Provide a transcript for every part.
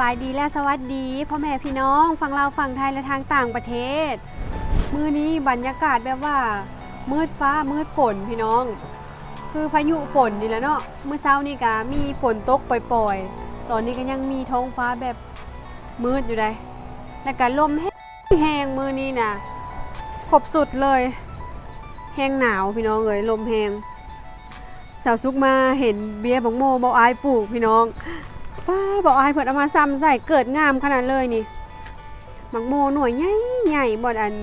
บายดีและสวัสดีพ่อแม่พี่น้องฝั่งเราฝั่งไทยและทางต่างประเทศ มื้อนี้บรรยากาศแบบว่า มืดฟ้ามืดฝนพี่น้อง คือพายุฝนนี่แหละเนาะมื้อเช้านี่ก็มีฝนตกปล่อยๆ ตอนนี้ก็ยังมีท้องฟ้าแบบมืดอยู่เลยแล้วก็ลมแห้งมื้อนี้น่ะครบสุดเลย แห้งหนาวพี่น้องเอ้ยลมแห้งสาวซุกมาเห็นเบียร์บังโมเบาอายปลูกพี่น้อง ป้าบอกอายเพิ่นเอามาซ้ำใส่เกิดงามขนาดเลยนี่หมักโมหน่วยใหญ่ใหญ่บ่อัน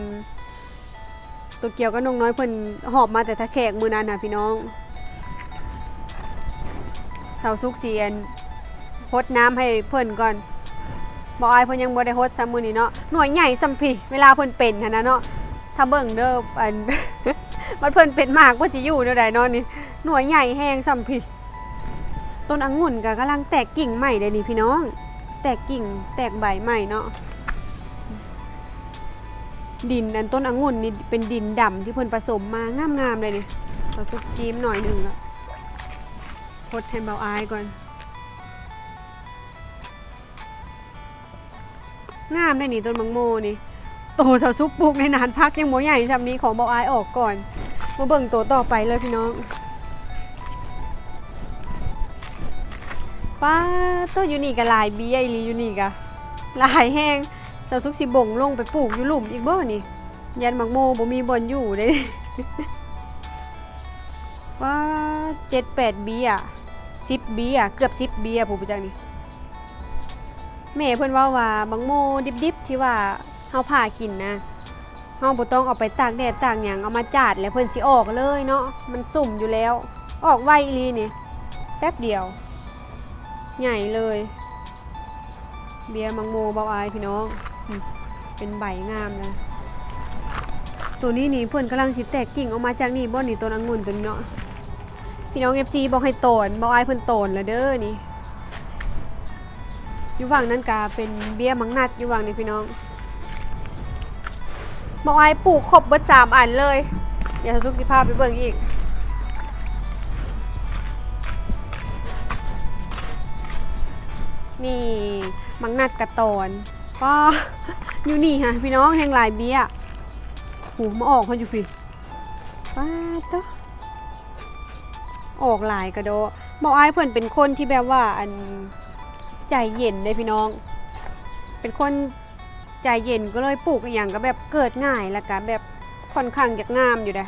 ตัวเกียวก็นงน้อยเพิ่นหอบมาแต่ทะแขกมือนั้นน่ะพี่น้องเสาสุกเสียนพดน้ำให้เพิ่นก่อนบอกอายเพิ่นยังบ่ได้ฮดซ้ำมื้อนี้เนาะหน่วยใหญ่ซ้ำพี่เวลาเพิ่นเป็นหันนะเนาะถ้าเบิ่งเด้ออันมันเพิ่นเป็นมากว่าสิอยู่แนวใดเนาะนี่หน่วยใหญ่แฮงซ้ำพี่ ต้นองุ่นก็กำลังแตกกิ่งใหม่เลยนี่พี่น้อง แตกกิ่งแตกใบใหม่เนาะดินอันต้นองุ่นนี่เป็นดินดำที่เพิ่นผสมมางามๆเลยนี่เราซุกจิ้มหน่อยหนึ่งแล้วพดให้เบาอายก่อน งามเลยนี่ต้นมังโมนี่โตสาวซุกปลูกในนานพักยังโมใหญ่ซำนี้ของเบาอายออกก่อนมาเบิ่งโตต่อไปเลยพี่น้อง ป้าตัวยูนี่กะลายเบี้ยอีหลียูนี่กะลายแห้งเจ้าซุกสิบ่งลงไปปลูกอยู่หลุมอีกบ่นี่ยันมักโมบ่มีบอนอยู่เด้ว่าเจ็ดแปดเบี้ยสิบเบี้ยเกือบสิบเบี้ยผู้ประจักนี่แม่เพิ่อนว่าว่าบังโมดิบๆที่ว่าเฮาผ่ากินนะเฮาบ่ต้องเอาไปตากแดดตากหยังเอามาจาดแล้วเพิ่นสิออกเลยเนาะมันสุ่มอยู่แล้ว ออกไวอีลีนี่แป๊บเดียว ใหญ่เลย เบียร์มังโมเบาอายพี่น้อง เป็นใบงามเลยตัวนี้นี่เพื่อนกำลังสิแตกกิ่งออกมาจากนี่บ่นี่ต้นองุ่นตัวนี้เนาะพี่น้อง FC บอกให้โตนเบาอเพิ่อนโตนแล้วเด้อนี่อยู่ฝั่งนั้นกาเป็นเบียร์มังนัดอยู่ฝั่งนี้พี่น้องเบาอปลูกครบเบิดสามอันเลยเดี๋ยวสุกสิพาพไปเบิ่งอีก นี่มังนัดกระตอนก็อยู่นี่ค่ะพี่น้องแห่งหลายเบี้ยหูมาออกเขาอยู่พี่ป้าตะออกหลายกระโดบอกอ้ายเพิ่นเป็นคนที่แบบว่าอันใจเย็นเลยพี่น้อง เป็นคนใจเย็นก็เลยปลูกอย่างก็แบบเกิดง่ายแล้วก็แบบค่อนข้างจะงามอยู่เด้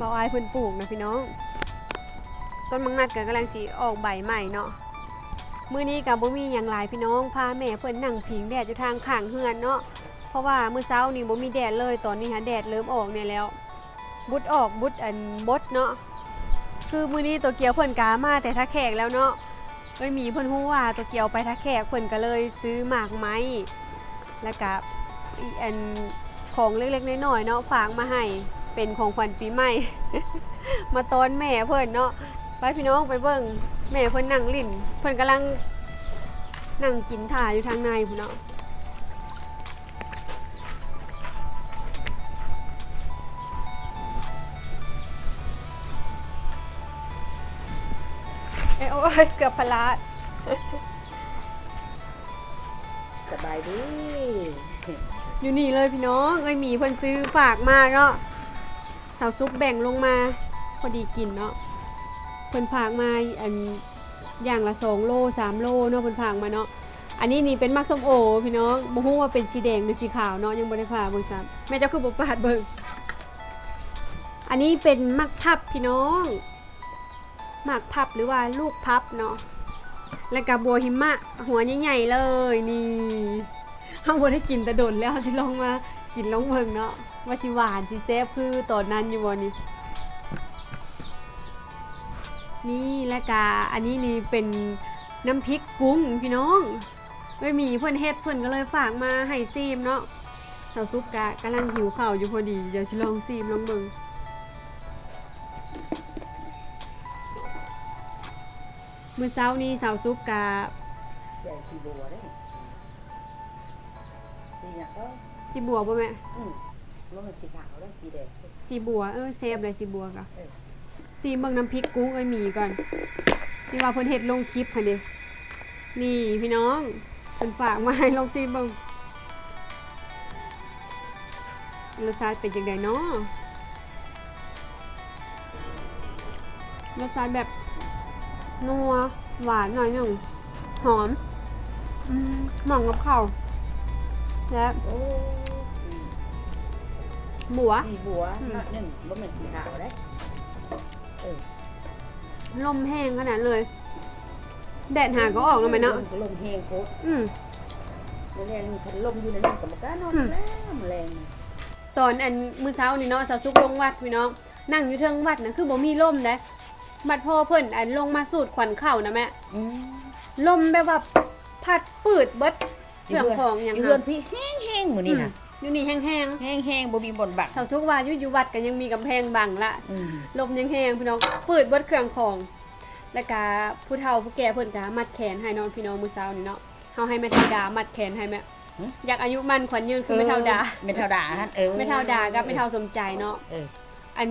บอกอ้ายเพิ่นปลูกนะพี่น้อง ต้นมังนัดก็กำลังสีออกใบใหม่เนาะ มื้อนี้กับบ่มีหยังหลายพี่น้องพาแม่เพิ่นนั่งผิงแดดอยู่ทางข้างเฮือนเนาะเพราะว่ามื้อเช้านี่บ่มีแดดเลยตอนนี้ฮะแดดเริ่มออกเนี่ยแล้ว บุดออกบุดอันบดเนาะคือมื้อนี้ตัวเกียวเพิ่นกามาแต่ถ้าแขกแล้วเนาะเอ้ยมีเพิ่นฮู้ว่าตัวเกียวไปถ้าแขกเพิ่นก็เลยซื้อหมากไม้แล้วก็อีอันของเล็กๆน้อยๆเนาะฝากมาให้เป็นของขวัญปีใหม่ มาต้อนแม่เพิ่นเนาะไปพี่น้องไปเบิ่ง แม่เพิ่นนั่งลิ้นเพิ่นกำลังนั่งกินถ่าอยู่ทางในพุ่นเนาะเอ้ยโอ้ยเกือบพลาดสบายดีอยู่นี่เลยพี่น้องเอ้ยหมีเพิ่นซื้อฝากมาเนาะสาวซุปแบ่งลงมาพอดีกินเนาะเพิ่นฝากมาอันอย่างละสองโลสามโลเนาะเพิ่นฝากมาเนาะอันนี้นี่เป็นมักส้มโอพี่น้องบ่ฮู้ว่าเป็นสีแดงหรือสีขาวเนาะยังบ่ได้ฝาเบิ่งซ้ำแม่เจ้าคือบ่ปาดเบิ่งอันนี้เป็นมักพับพี่น้องมักพับหรือว่าลูกพับเนาะแล้วก็บัวหิมะ หัวใหญ่ๆเลยนี่เฮาบ่ได้กินแต่โดนแล้วสิลองมากินลองเบิ่งเนาะว่าสิหวานสิแซ่บคือตอนนั้นอยู่บ่นี่ นี่และกาอันนี้นี่เป็นน้ำพริกกุ้งพี่น้องไม่มีเพิ่นเฮ็ดเพิ่นก็เลยฝากมาให้ซีมเนาะสาวซุปกะกำลังหิวข้าวอยู่พอดีเดี๋ยวสิลองซีมลองเบิ่งมื้อเช้านี้สาวซุปกะใหญ่สีบัวได้สีหยังก็สิบัวบ่แม่อืมว่ามันสีขาวแล้วสีแดงสีบัวเออแซ่บเลยสีบัวกะเออ ซีเบิ่งน้ำพริกกุ้งเอ้ยหมีก่อนที่ว่าเพิ่นเฮ็ดลงคลิปหั่นเด้นี่พี่น้องเป็นฝากมาให้ลองชิมเบิ่งรสชาติเป็นยังไงเนาะรสชาติแบบนัวหวานหน่อยหนึ่งหอมอืมเหมาะกับข้าวและโอ้สีหมัวสีบัวอืมนัดหนึ่งบ่แม่นสีขาวได้เออ ลมแห้งขนาดเลย แดดหาก็ออกแล้วไหมเนาะลมก็ลมแห้งโคตรอืมแรงคันลมอยู่ในนั้นก็บ่กล้านอนอืมแล้วแรงตอนอันมื้อเช้านี่เนาะสาวซุกลงวัดพี่น้องนั่งอยู่เทิงวัดนะคือบ่มีลมเด้บัดพอเพิ่นอันลงมาสูดขวัญเข้านะแม่อืมลมแบบว่าพัดปืดเบิดเครื่องของอย่างเพื่อนพี่แห้งๆมื้อนี้น่ะ อยู่นี่แห้งแห้งๆบ่มีบ่นบักๆสาวซุกว่าอยู่อยู่วัดก็ยังมีกำแพงบังละ อืมลมยังแห้งพี่น้องปืดเบิดเครื่องของ แล้วก็ผู้เฒ่าผู้แก่เพิ่นก็มัดแขนให้น้องพี่น้องมื้อเช้านี่เนาะเฮาให้แม่เฒ่าดามัดแขนให้แม่อยากอายุมันขวัญยืนคือแม่เฒ่าดาแม่เท่าดาฮะเออแม่เฒ่าดากับแม่เฒ่าสมใจเนาะเอออัน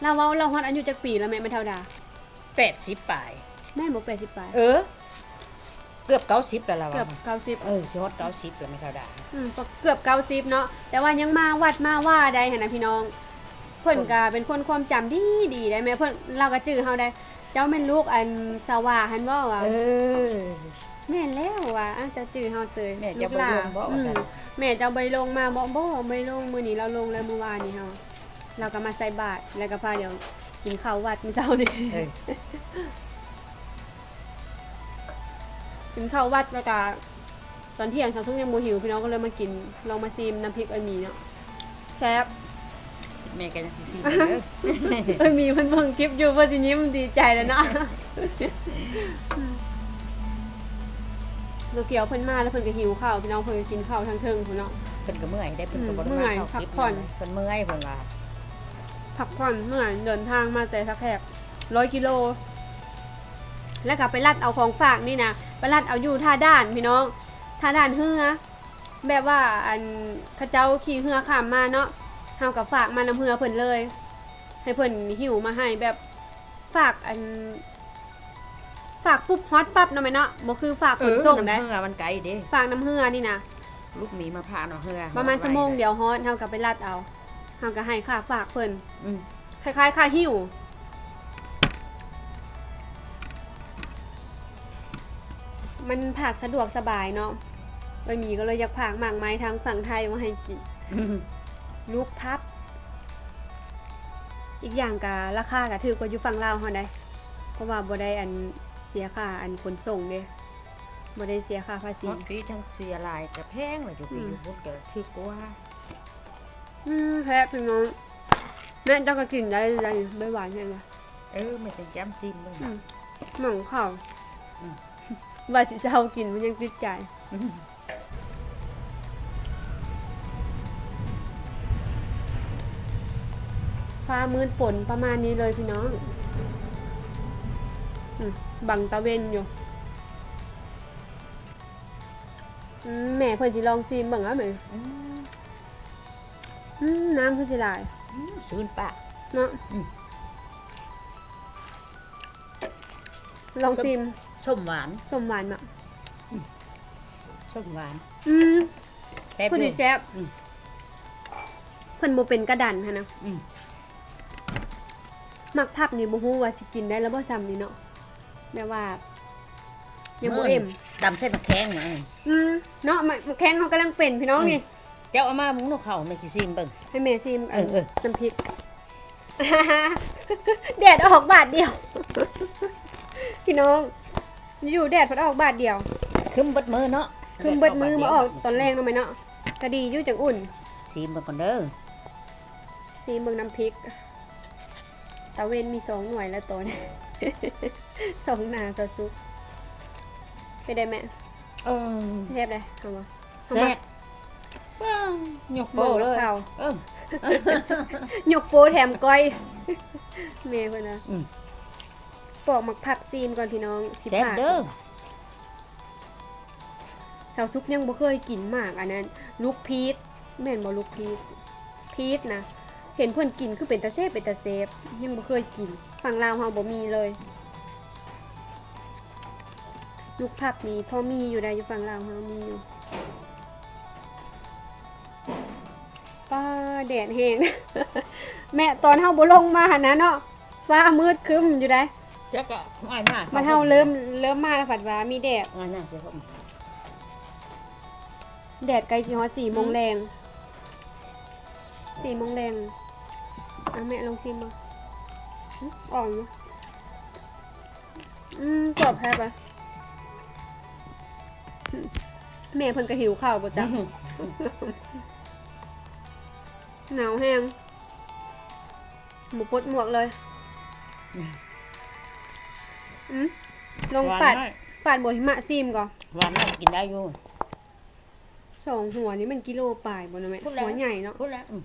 เราเว้าเราฮอดอายุจักปีแล้วแม่แม่เฒ่าดา80ปลายแม่นบ่80ปลายเออ เกือบ90แล้วล่ะเกือบว่า90เออสิฮอด90แล้วแม่เท่าดาอืมเกือบ90เนาะแต่ว่ายังมาวัดมาว่าได้หั่นนะพี่น้อง เพิ่นก็เป็นคนความจำดีดีได้แม่เพิ่นเราก็จื้อเฮาได้ เจ้าแม่นลูกอันสว่าหันบ่ว่า เออ แม่นแล้วว่ะอะเจ้าจื้อเฮาเสยแม่เจ้าลูกหลานบ่ลงบ่อืว่าซั่มนแม่เจ้าบ่ได้ลงมาบ่บ่บ่ได้ลงมื้อนี้เราลงแล้วเมื่อวานนี้เฮาเราก็มาใส่บาตรแล้วก็พาเดี๋ยวกินข้าววัดมื้อเช้านี้เออ กินข้าววัดแล้วก็ตอนเที่ยงสาวทุ่งยังโมหิว พี่น้องก็เลยมากินลองมาซีมน้ำพริกเอ้ยหมีเนาะแซ่บแม่ก็ยังสิสิเด้อเอ้ยหมีเพิ่นเบิ่งคลิปอยู่เพิ่นสิยิ้มดีใจแล้วเนาะลูกเกียวเพิ่นมาแล้วเพิ่นก็หิวข้าวพี่น้องเพิ่นก็กินข้าวทั้งเทิงพุ่นเนาะ เพิ่นก็เมื่อยได้เพิ่นก็บ่อืมได้เมื่อยมาเข้าพักคลิปผ่อน เพิ่นเมื่อยเพิ่นว่าพักผ่อนเมื่อยเดินทางมาแต่สักแคบร้อยกิโล แล้วก็ไปลัดเอาของฝากนี่นะไปลัดเอาอยู่ท่าด้านพี่น้องท่าด้านเฮือแบบว่าอันเขาเจ้าขี่เฮือข้ามมาเนาะเฮากับฝากมานำเฮือเพิ่นเลย ให้เพิ่นหิวมาให้แบบฝากอัน ฝากปุ๊บฮอตปั๊บเนาะแม่เนาะบ่คือฝากขนส่งได้เฮือมันไกลเด้ฝากน้ำเฮือนี่นะลูกหมีมาพาเนาะเฮือประมาณชั่วโมงเดียวฮอตเฮาก็ไปลัดเอาเฮาก็ให้ค่าฝากเพิ่นอืมคล้ายๆค่าหิว มันผักสะดวกสบายเนาะบะหมี่ก็เลยอยากผักหมากไม้ทางฝั่งไทยมาให้กินอืมลูกพับ อีกอย่างกะราคากะถือกว่าอยู่ฝั่งลาวเฮาได้เพราะว่าบ่ได้อันเสียค่าอันขนส่งเด้บ่ได้เสียค่าภาษีฮอดปีทั้งเสียหลายก็แพงเลยอยู่ปีอืมอยู่บุญก็ถูกกว่า อืมแพ้พี่น้องแม่เจ้าก็กินได้ได้ไม่หวานใช่ไหมเออไม่ต้องจ้ำซิมเบิ่งอืมหม่องข้าวอืม ว่าสิเจ้ากินมันยังติดใจอืมฟ้ามืดฝนประมาณนี้เลยพี่น้องอืมบังตะเวนอยู่อืมแม่เพิ่นสิลองซีมเบิ่งเอาไหมอืมอืมน้ำคือสิหลายอืมศูนย์ปากเนาะอืมลองซีม ส้มหวานสมหวานมะส้มหวานอืมแซ่บเพิ่นเลสิยแซ่บอืม เพิ่นบ่เป็นกระดันหั่นนะอืมมักพับนี่บ่ฮู้ว่าสิกินได้แล้วบ่ซ้ำนี่เนาะแม่ว่ายังบ่เอ็มดำเส้นมะแข้งมาอืมเนาะมันมันแข้งเขากำลังเป็นพี่น้องนี่ เจ้าเอามามุ้งนกเขาไม่สิซิมเบิ่ง ให้แม่ซิมเออเออ น้ำพริก แดดออกบาทเดียว พี่น้อง อยู่แดดพัดออกบาทเดียว คึมเบิดมือเนาะคือเบิดมือมาออกตอนแรกเนาะไหมเนาะก็ดีอยู่จังอุ่นซิมเบิ่งก่อนเด้อซีเบิ่งน้ำพริกตะเวนมีสองหน่วยแล้วตัวนี้สองหนาสซุกไปได้ไหมเออเทปเลยเอาบ่เอาแซ่มาบว้าวหยกโปโบเลยข้าว เออ หยกโปแถมก้อย เมย์เพื่อนนะอืม ปอกหมักผักซีมก่อนพี่น้องสิบแซ่บห้าเด้อสาวซุกยังบ่เคยกินหมากอันนั้นลูกพีชแม่นบ่ลูกพีชพีชนะเห็นเพื่อนกินคือเป็นตาเซฟเป็นตาเซฟยังบ่เคยกินฝั่งลาวเฮาบ่มีเลยลูกผับนี่พอมีอยู่ได้อยู่ฝั่งลาวเฮามีอยู่ป้าแดดแห้งแม่ตอนเฮาบ่ลงมาหั่นนะเนาะฟ้ามืดครึ้มอยู่ได้ แล้วก็ง่ายมากมันเฮาเริ่มเริ่มมาแล้วฝัดว่ามีแดดง่ายมากเดี๋ยวผมแดดใกล้สิฮอด4โมงแรง4โมงแรงอะแม่ลองชิมมาหึอ่อนอยู่อืมกรอบแฮบอะหึแม่เพิ่นก็หิวข้าวบ่จ๊ะหนาวแห้งหมูปดหมวกเลย อืมลองปัดปาดบวหิมะซีมก่อนหวานมากกินได้อยู่ สองหัวนี่มันกิโลปลายบนนะแม่พูดแล้ว หัวใหญ่เนาะพูดแล้วอืม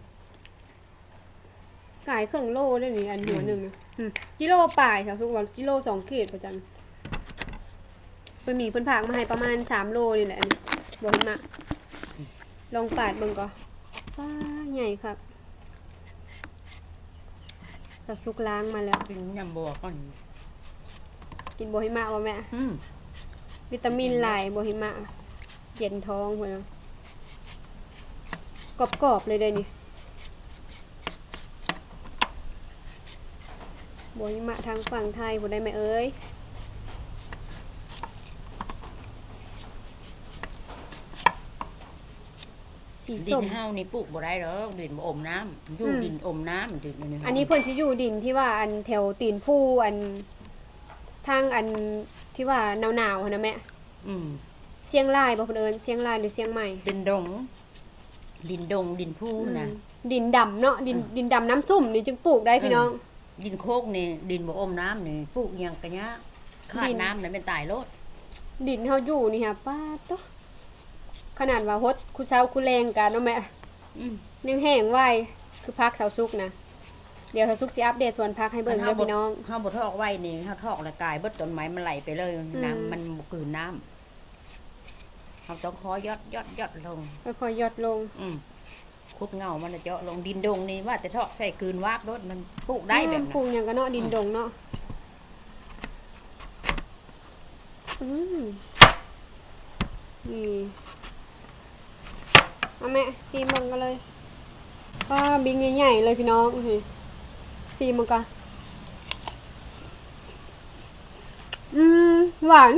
ขายเครื่องโลได้นี่อันหัวหนึ่งนะอืมกิโลปลายแถวสุกวันกิโลสองขีดประจันเป็นหมีเพิ่นผากมาให้ประมาณสามโลนี่แหละอันนี้บวหิมะลองปาดเบิ่งก่อนว้าใหญ่ครับแถวสุกล้างมาแล้ว กินยำบัวก่อน กินบวหิมะวะแม่ อืมวิตามินหลายบวหิมะ เย็นท้องพุ่นนะกรอบๆเลยเด้นี่บวหิมะทางฝั่งไทยพุ่นได้ไหมเอ้ยสีดิส้นม เฮานี่ปลูกบ่ได้หรอกดินบ่อมน้ำอยู่อืม ดินอมน้ำดินอันนี้อันนี้เพิ่นสิอยู่ดินที่ว่าอันแถวตีนผู้อัน ทางอันที่ว่าหนาวๆหั่นนะแม่อืมเชียงรายบ่เพิ่นเอิ้นเชียงรายหรือเชียงใหม่ดินดง ดินดง ดินผู้นะ อืมดินดำเนาะดินดินดำน้ำซุ่มนี่จึงปลูกได้พี่น้อง ดินโคกนี่ ดินบ่อมน้ำนี่ปลูกหยังกะยะขาดิดน น้ำน่ะเป็นตายโลด ดินเฮาอยู่นี่ค่ะป้าดโตะขนาดว่าฮดคูเช้าคูแรงกันเนาะแม่อืม ยังแห้งไว้คือพักเสาสุกนะ เดี๋ยวเสาสุกสิอัปเดตส่วนพักให้เบิ่งเด้อพี่น้องเฮาบ่ทอกไว้นี่เฮาทอกแล้วกายเบิดต้นไม้มันไหลไปเลยอืมน้ำมันบ่กลืนน้ำเฮาต้องขอยอดยอดยอดลงค่อยๆหยดลง อืมขุดเงามันน่ะเจาะลงดินดงนี่ว่าแต่ทอกใส่กลืนวากรถมันปลูกได้แบบปนั้ลูนกหยังก็เนาะดินดงเนาะอืมนี่เอาแม่ซีมันกันเลยป้าบิงใหญ่ๆเลยพี่น้องนี่ ซีมันกันอืม หวาน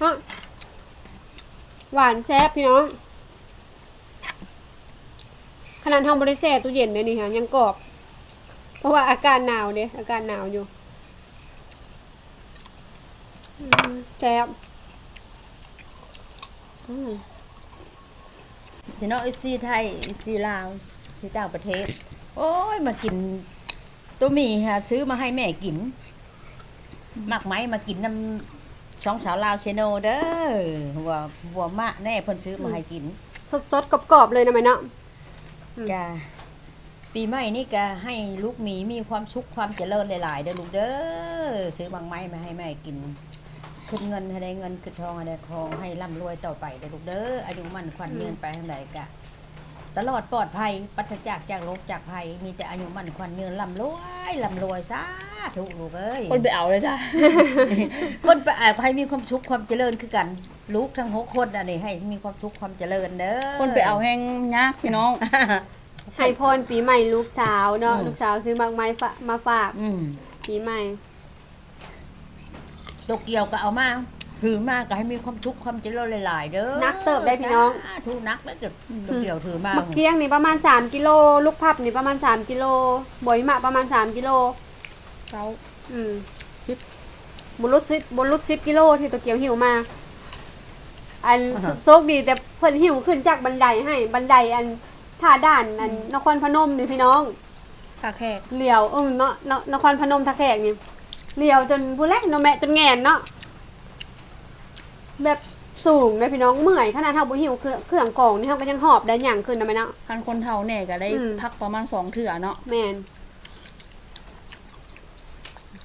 ฮะหวานแซ่บพี่น้องขนาดห้องบริเซตู้เย็นเลยนี่ค่ะยังกรอบ เพราะว่าอากาศหนาวเด้อากาศหนาวอยู่แซ่บอืมพี่น้องอีซีไทยอีซีลาวซีต่างประเทศ โอ้ยมากิน ตัวหมีค่ะซื้อมาให้แม่กินมากไหมมากินน้ำสองสาวลาวเชโนเด้อหัวหัวมะแน่เพิ่นซื้อมาให้กินสดสดๆกรอบๆเลยนะแม่เนาะอืมจ้าปีใหม่นี่ก็ให้ลูกหมีมีความสุขความเจริญหลายๆเด้อลูกเด้อซื้อบางไม้มาให้แม่กินขึ้นเงินให้ได้เงินขึ้นทองให้ได้ทองให้ร่ำรวยต่อไปเด้อลูกเด้ออายุมั่นขวัญเงินไปทางใดกะ ตลอดปลอดภัยปราศจากจากโรคจากภัย มีแต่อายุมั่นขวัญเงินร่ำรวยร่ำรวยสาธุลูกเอ้ยคนไปเอาเลยจ้ะคนไปอ่านให้มีความสุขความเจริญคือกันลูกทั้งหกคนอันนี้ให้มีความสุขความเจริญเด้อคนไปเอาแห้งยากพี่น้องให้พรปีใหม่ลูกสาวเนาะอืมลูกสาวซื้อมากไม้ฝามาฝากอืมปีใหม่โตเกียวก็เอามา ถือมาก็ให้มีความสุขความเจริญหลายๆเด้อนักเติบได้พี่น้องสาธุนักแล้วเกิดโตเกียวถือมามักเที่ยงนี่ประมาณ 3กิโลลูกพับนี่ประมาณ 3กิโลบอยหมะประมาณ 3กิโลเขาอืมสิบ บนรถซิบบนรถซิบกิโลที่ตัวเกียวหิวมา อันโชคดีแต่เพิ่นหิวขึ้นจากบันไดให้บันไดอันท่าด่านอันนครพนมนี่พี่น้องคาแขกเลี้ยวเออเนาะเนาะนครพนมทะแขกนี่เลี้ยวจนผู้แรกเนาะแม่จนแงนเนาะ แบบสูงเลยพี่น้องเมื่อยขนาดเท่าบุหิวเครื่องเครื่องกองนี่เท่าก็ยังหอบได้อย่างขึ้นนะแม่เนาะคันคนเท่าแน่ก็ได้อืม พักประมาณสองเถื่อเนาะแมน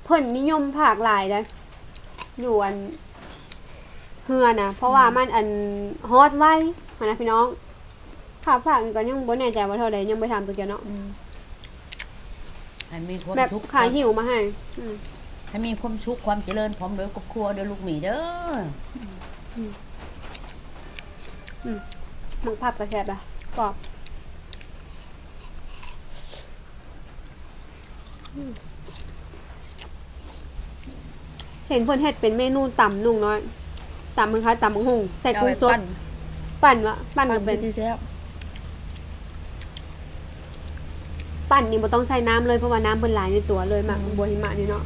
เพิ่นนิยมผากหลายเลยอยู่อันเฮือนะเพราะว่ามันอันฮอตไว้หั้นนะพี่น้องผากฝากก็ยังบ่แน่ใจว่าเท่าใดยังไปทำตัวเดียวเนาะให้มีความแบบสุขขายหิวมาให้อืมให้ให้มีความสุขความเจริญพร้อมด้วยครอบครัวเด้อลูกหมีเด้อ มังผับกระแทบอะกรอบเห็นเพิ่นเฮ็ดเป็นเมนูตำนุ่งน้อยตำมันคล้ายตำมังหุงใส่กุ้งสดปั่นวะปั่นมันเป็นที่แซ่บปั่นนี่บ่ต้องใส่น้ำเลยเพราะว่าน้ำเพิ่นหลายในตัวเลยหมากบัวหิมะนี่เนาะ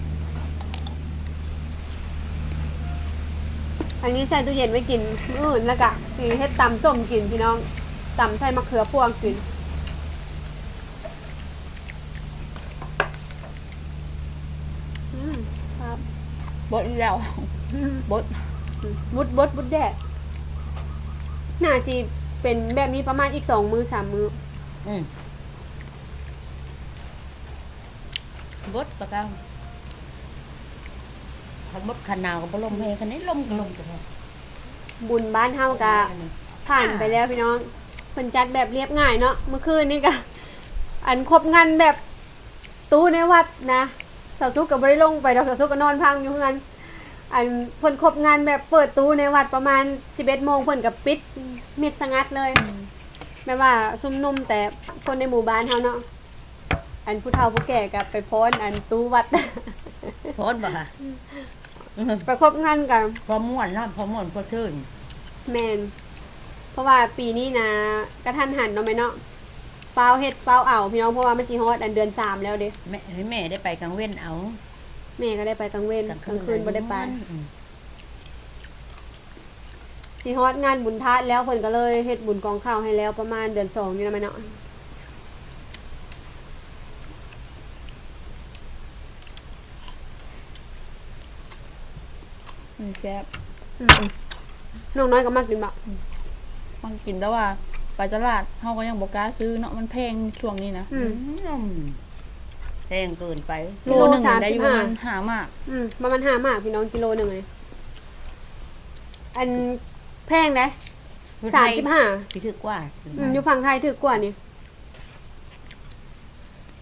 อันนี้ใส่ตู้เย็นไว้กินมื้ออื่นแล้วก็สิเฮ็ดตำส้มกินพี่น้องตำใส่มะเขือพวงกินอืมครับบดอีกแล้วบดบุดบดบุดแดดน่าจีเป็นแบบนี้ประมาณอีกสองมือสามมืออืมบดปะกัง ทำบดขนาวกับลมเพคันนี้ลมกับลมกันบุญบ้านเฮากะผ่านไปแล้วพี่น้องเพิ่นจัดแบบเรียบง่ายเนาะเมื่อคืนนี่ก็อันครบงานแบบตู้ในวัดนะสาวซุกกับบริลงไปดอกสาวซุกก็นอนพังอยู่เฮือนอันเพิ่นครบงานแบบเปิดตู้ในวัดประมาณ11โมงเพิ่นกับปิดมิดสงัดเลยแม่ว่าซุ่มนุ่มแต่คนในหมู่บ้านเฮาเนาะอันผู้เฒ่าผู้แก่กับไปโพสต์อันตู้วัดโพสบ่ค่ะ ไปครบงานกันพอม่วนเนาะพอม่วนพอชื่นแมนเพราะว่าปีนี้นะกระทันหันเนาะแม่เนาะเฝ้าวเฮ็ดเฝ้าวเอาพี่น้องเพราะว่ามันสิฮอดอันเดือนสามแล้วเด้แม่ให้แม่ได้ไปกลางเว้นเอาแม่ก็ได้ไปกลางเว้นกลางคืนบ่ได้ไปอืมสิฮอดงานบุญทาสแล้วเพิ่นก็เลยเฮ็ดบุญกองข้าวให้แล้วประมาณเดือนสองนี่นะแม่เนาะ มันแซ่บน้องน้อยก็มักกินบักมันกินแต่ว่าไปตลาดเฮาก็ยังบ่กล้าซื้อเนาะมันแพงช่วงนี้นะอืมอืมแพงเกินไป โลหนึงได้อยู่ประมาณ35หามาก อืมประมาณ5มากพี่น้องกิโลหนึงเลยอันแพงเด้สามสิบห้าพี่ถือกว่าอืมอยู่ฝั่งไทยถือกว่านี่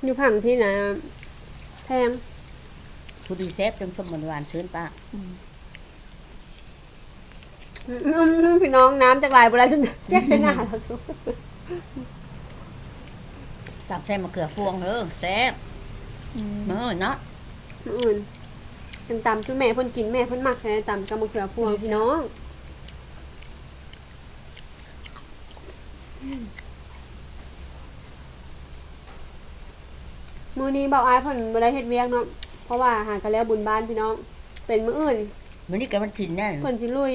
อยู่ฝั่งพี่นะแพงผู้ดีเซฟจนสมบัติหวานซื้นป้าอืม พี่น้องน้ำจากลายบรายจนแยกเส้นหน้าเราทุกตับใส่มะเขือพวงเออแซ่บเออเนาะอื่นเป็นตำจุแม่เพ่นกินแม่เพ่นมักใช่ตำกับมะเขือพวงพี่น้องมือนี้เบาอายเพ่นบ่ได้เฮ็ดเวียกเนาะเพราะว่าหากันแล้วบุญบ้านพี่น้อง เป็นมื้ออื่นวันนี้แกมันชินแน่เพิ่นสิลุย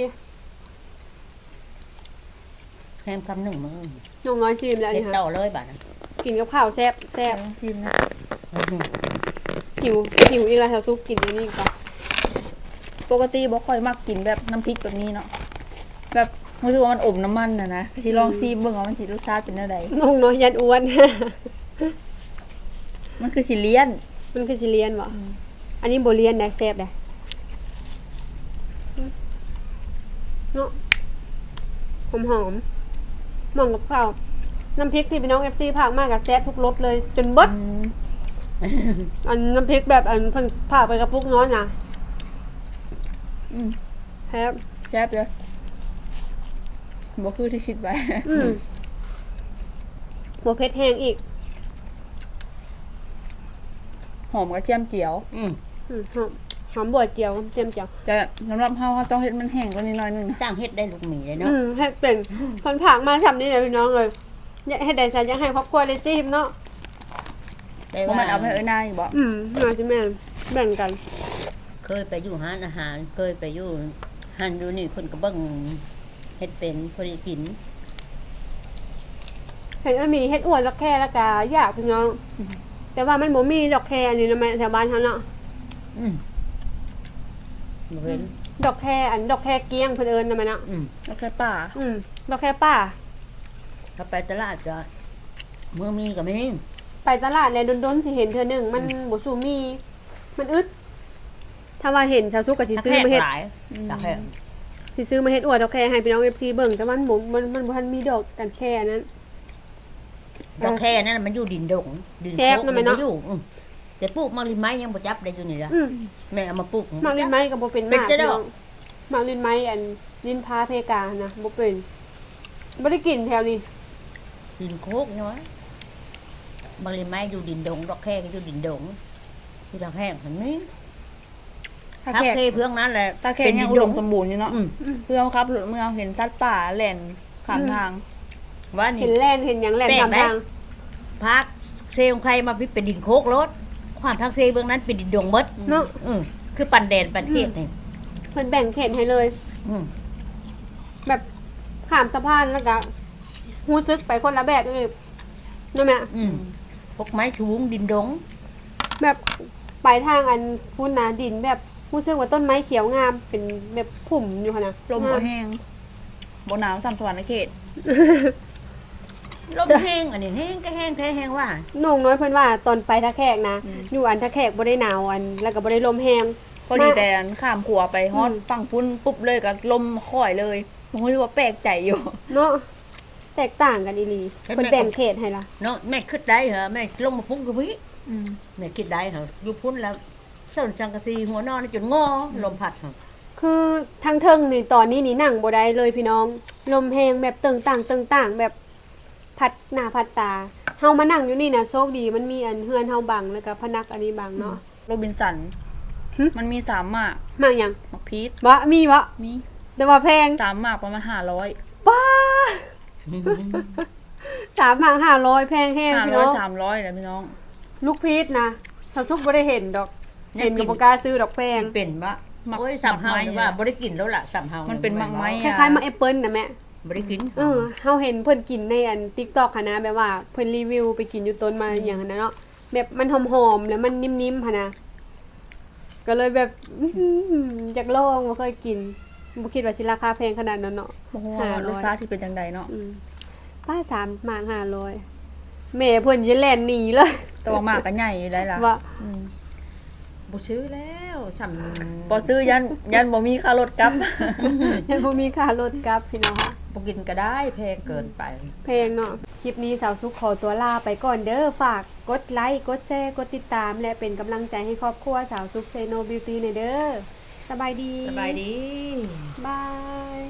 แฮมคำหนึ่งมือน้องน้อยชิมแล้วเด็นี่ดค่ะต่อเลยบ้านะกินกับข้าวแซ่บแซ่บชิมนะหิวหิวอีกแล้วแถวซุปกินอันนี้อีกก่อนปกติบ่ค่อยมักกินแบบน้ำพริกแบบนี้เนาะแบบรู้สึกว่ามันอมน้ำมันนะนะสิลองซีมเบิ่งว่ามันสิรสชาติเป็นจังไดน้องน้อยยันอ้วน มันคือสิเลียน มันคือสิเลียนบ่อืม อันนี้บ่เลียนได้แซ่บได้เนาะหอมหอมๆเหมองกับข้าวน้ำพริกที่พี่น้อง FC ภาคมากกับแซ่บทุกรสเลย จนเบิดอืมอันน้ำพริกแบบอันเพิ่นภาคไปกับปุกน้อยนะอืมแซ่บแซ่บเลยบ่คือที่คิดไว้ อืมบ่เผ็ดแห้งอีกหอมกระเทียมเจียว อืมอืมหอม หอมบวชเจียวกับเจียมเจียวแต่สำหรับเฮาเฮาต้องเฮ็ดมันแห้งกว่านี้หน่อยหนึงนะสร้างเฮ็ดได้ลูกหมีเลยอืเนาะมให้เป็นคนผากมาทำนี่เลยพี่น้องเลยอยากให้ได้ใจอยากให้ครอบครัวเลยซิมเนาะได้บ่ว่ามันเอาไปเอ้ยนายบ่อืมน่าจะแม่นแบ่งกัน เคยไปอยู่ห้านอาหาร เคยไปอยู่หันดูนี่คนก็เบิ่งเฮ็ดเป็นพอดีกินเห็นว่ามีเฮ็ดอ้วนดอกแค่แล้วก็อยากพี่น้อง แต่ว่ามันบ่มีดอกแค่อันนี้นะแม่แถวบ้านเขาเนาะ อืม บ่เห็นดอกแค่อันดอกแค่เกี้ยงเพิ่นเอิ้นนะแม่เนาะอืมแล้วก็ป่าอืมดอกแค่ป้าถ้าไปตลาดก็เมื่อมีก็ไม่มีไปตลาดแล้วดนๆสิเห็นเทื่อหนึงมันบ่สู้มี มันอึด ถ้าว่าเห็นชาวซุกก็สิถ้าซื้อแพงมาเฮ็ดหลายถ้าแพงสิซื้อมาเฮ็ดอวดดอกแค่ให้พี่น้อง FC เบิ่งแต่ว่ามันบ่มันมันบ่ทันมีดอกกันแค่นั้น ดอกแค่นั้นน่ะมันอยู่ดินดงดินแซ่บนะแม่เนาะ อยู่อืม แต่ปลูกมังลินไม้ยังบ่จับได้อยู่นี่ล่ะอืมแม่เอามาปลูก หมากลินไม้ก็บ่เป็นเป็นหมากจะดอก พี่น้องหมากลินไม้อันลินพาเพกานะบ่เป็นบ่ได้กินแถวนี้ ดินโคกเนาะมังลินไม้อยู่ดินดงดอกแค่ก็อยู่ดินดงที่ดอกแห้งมันนี่ถ้าทับแขกเคเพื่องนั้นแหละถ้าแขกเป็นยัดิงนอุดดงมสมบูรณ์อยู่เนาะอืมเพื่อนครับรถเมื่อเห็นสัตว์ป่าแล่นข้ามทาง ว่านี่ เห็นแล่นเห็นหยังแล่นแปลกตามไหม ทาง พักเซลใครมาพิเป็นดินโคกรถ ความพักเซเบื้องนั้นเป็นดินดงเมดเนาะ อืมคือปันแดนปันเทศนี่เพิ่นแบ่งเขตให้เลย อืมแบบข้ามสะพานแล้วก็ฮู้ซึกไปคนละแบบเลยเนาะแม่อืมพวกไม้ชูงดินดง แบบไปทางอันพุ่นนาดินแบบรู้สึกว่าต้นไม้เขียวงามเป็นแบบผุ่มอยู่ค่ะนะลมบ่แห้งบ่หนาวสามสวรรค์เขต ลมแห้งอันนี้แห้งก็แห้งแท้แห้งว่า น้องน้อยเพิ่นว่าตอนไปท่าแขกนะอืม อยู่อันท่าแขกบ่ได้หนาวอันแล้วก็บ่ได้ลมแห้งพอดีแต่อันข้ามขัวไปฮอดอืม ฝั่งฟุ้นปุ๊บเลยก็ลมค่อยเลยผมรู้สึกว่าแปลกใจอยู่ เนาะแตกต่างกันอีหลีเพิ่นแบ่งเขตให้ละเนาะแม่คิดได้เหรอแม่ลงมาพุ่งกับพี่อืมแม่คิดได้เหรออยู่พุ่นแล้วเส้นสังกะสีหัวนอนนี่จนงอลมพัดเหรอคือทางเทิงนี่ตอนนี้นี่นั่งบ่ได้เลยพี่น้อง ลมแห้งแบบเติงต่างเติงต่างแบบ พัดหน้าพัดตาเฮามานั่งอยู่นี่นะโชคดีมันมีอันเฮือนเฮาบังแล้วก็พนักอันนี้บังเนาะ โรบินสัน หึ มันมีสามหมากมากหยังหมากพีชวะมีวะมีแต่ว่าแพงสามหมากประมาณห้าร้อยป้าสามพันห้าร้อยแพงแห้งห้าพี่ร้อน้ยองสามร้อยนะพี่น้องลูกพีชนะทำซุกไม่ได้เห็นดอก เห็นกับปกล้าซื้อดอกแพงกินเป็นปะหมักโอ้ยสัมเฮาหมักไม้เนี่ยว่าบ่ได้กินแล้วล่ะสัมเฮามัมันเป็นหมักไม้คล้ายๆมาแอปเปิลนะแม่ บ่ได้กินเออเฮาเห็นเพิ่นกินในอัน TikTok ค่ะนะแบบว่าเพิ่นรีวิวไปกินอยู่ต้นมาอย่างนั้นนะเนาะแบบมันหอมๆแล้วมันนิ่มๆค่ะนะก็เลยแบบอื้อหืออยากลองบ่เคยกินบ่คิดว่าสิราคาแพงขนาดนั้นเนาะบ่ฮู้ห้าว่าร้รอยสชาติสิเป็นจังใดเนาะอืมป้าสามหมากห้าร้อยแม่เพิ่นจะแล่นหนีเลยแต่ว่าหมากก็ใหญ่อยู่ได้ล่ะว่าอืมบ่ซื้อแล้วสัมบ่ซื้อยันยันบ่มีค่ารถกลับ ยังบ่มีค่ารถกลับพี่น้องค่ะ บ่กินก็ได้แพงเกินไป เพลงเนาะ คลิปนี้สาวซุกขอตัวลาไปก่อนเด้อ ฝากกดไลค์ กดแชร์ กดติดตาม และเป็นกำลังใจให้ครอบครัวสาวซุกเซโนบิวตี้ในอยเด้อ สบายดี สบายดี บาย